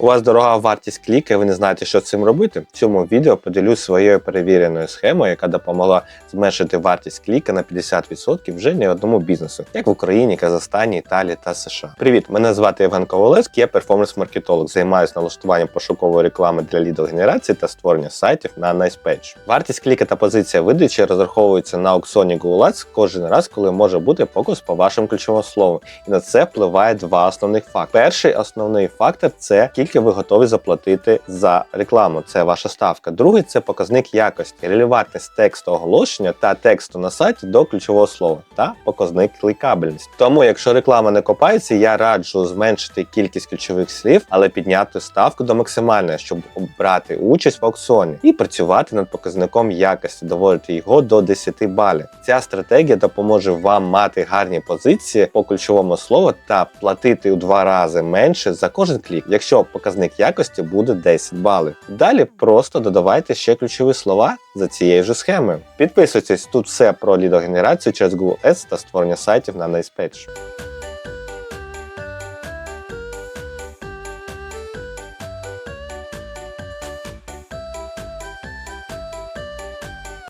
У вас дорога вартість кліка, і ви не знаєте, що з цим робити. В цьому відео поділюсь своєю перевіреною схемою, яка допомогла зменшити вартість кліка на 50% вже не одному бізнесу, як в Україні, Казахстані, Італії та США. Привіт, мене звати Євген Ковалевський, я перформанс-маркетолог. Займаюся налаштуванням пошукової реклами для лідогенерації та створення сайтів на NicePage. Вартість кліка та позиція видачі розраховується на аукціоні Google Ads кожен раз, коли може бути покус по вашому ключовому слову. І на це впливає два основних фактори. Перший основний фактор це скільки ви готові заплатити за рекламу. Це ваша ставка. Другий це показник якості, релевантність тексту оголошення та тексту на сайті до ключового слова та показник клікабельність. Тому, якщо реклама не копається, я раджу зменшити кількість ключових слів, але підняти ставку до максимальної, щоб брати участь в аукціоні і працювати над показником якості, доводити його до 10 балів. Ця стратегія допоможе вам мати гарні позиції по ключовому слову та платити у два рази менше за кожен клік, якщо показник якості буде 10 балів. Далі просто додавайте ще ключові слова за цією ж схемою. Підписуйтесь тут все про лідогенерацію через Google Ads та створення сайтів на NicePage.